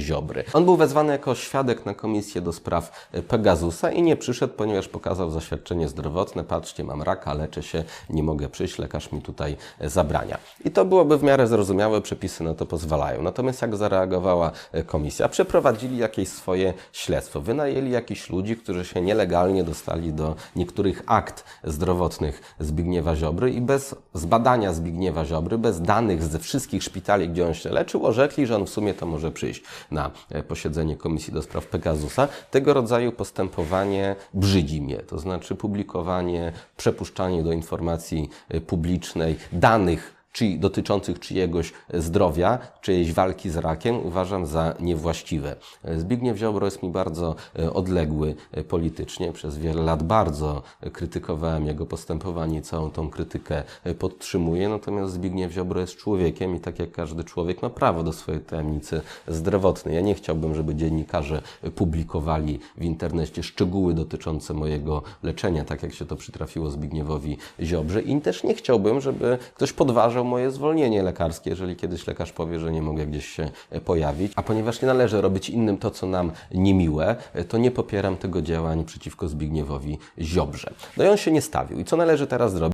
Ziobry. On był wezwany jako świadek na komisję do spraw Pegasusa i nie przyszedł, ponieważ pokazał zaświadczenie zdrowotne. Patrzcie, mam raka, leczę się, nie mogę przyjść, lekarz mi tutaj zabrania. I to byłoby w miarę zrozumiałe, przepisy na to pozwalają. Natomiast jak zareagowała komisja? Przeprowadzili jakieś swoje śledztwo. Wynajęli jakichś ludzi, którzy się nielegalnie dostali do niektórych akt zdrowotnych Zbigniewa Ziobry i bez zbadania Zbigniewa Ziobry, bez danych ze wszystkich szpitali, gdzie on się leczył, orzekli, że on w sumie to może przyjść na e, posiedzenie Komisji do Spraw Pegasusa. Tego rodzaju postępowanie brzydzi mnie, to znaczy publikowanie, przepuszczanie do informacji e, publicznej danych czy dotyczących czyjegoś zdrowia, czyjejś walki z rakiem, uważam za niewłaściwe. Zbigniew Ziobro jest mi bardzo e, odległy e, politycznie. Przez wiele lat bardzo krytykowałem jego postępowanie i całą tą krytykę e, podtrzymuję. Natomiast Zbigniew Ziobro jest człowiekiem i tak jak każdy człowiek ma prawo do swojej tajemnicy zdrowotnej. Ja nie chciałbym, żeby dziennikarze publikowali w internecie szczegóły dotyczące mojego leczenia, tak jak się to przytrafiło Zbigniewowi Ziobrze. I też nie chciałbym, żeby ktoś podważał moje zwolnienie lekarskie, jeżeli kiedyś lekarz powie, że nie mogę gdzieś się e, pojawić. A ponieważ nie należy robić innym to, co nam niemiłe, e, to nie popieram tego działań przeciwko Zbigniewowi Ziobrze. No i on się nie stawił. I co należy teraz zrobić?